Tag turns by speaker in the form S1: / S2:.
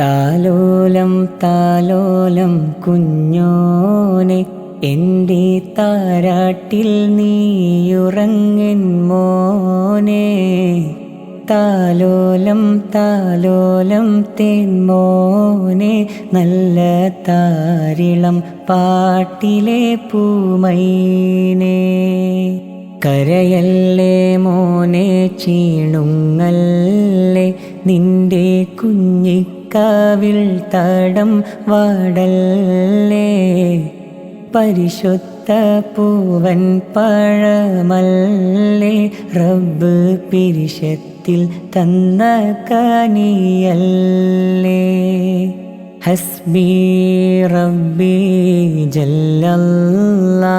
S1: താലോലം താലോലം കുഞ്ഞോനെ എന്റെ താരാട്ടിൽ നീയുറങ്ങൻ മോനെ. താലോലം താലോലം തേൻമോനെ നല്ല താരിളം പാട്ടിലെ പൂമൈനേ. കരയല്ലേ മോനെ ചീണുങ്ങല്ലേ നിന്റെ കുഞ്ഞിക്കാവിൽ തടം വാടല്ലേ? പരിശുദ്ധ പൂവൻ പഴമല്ലേ? റബ്ബ് പിരിശത്തിൽ തന്ന കനിയല്ലേ? ഹസ്ബി റബ്ബി ജല്ലല്ലാ.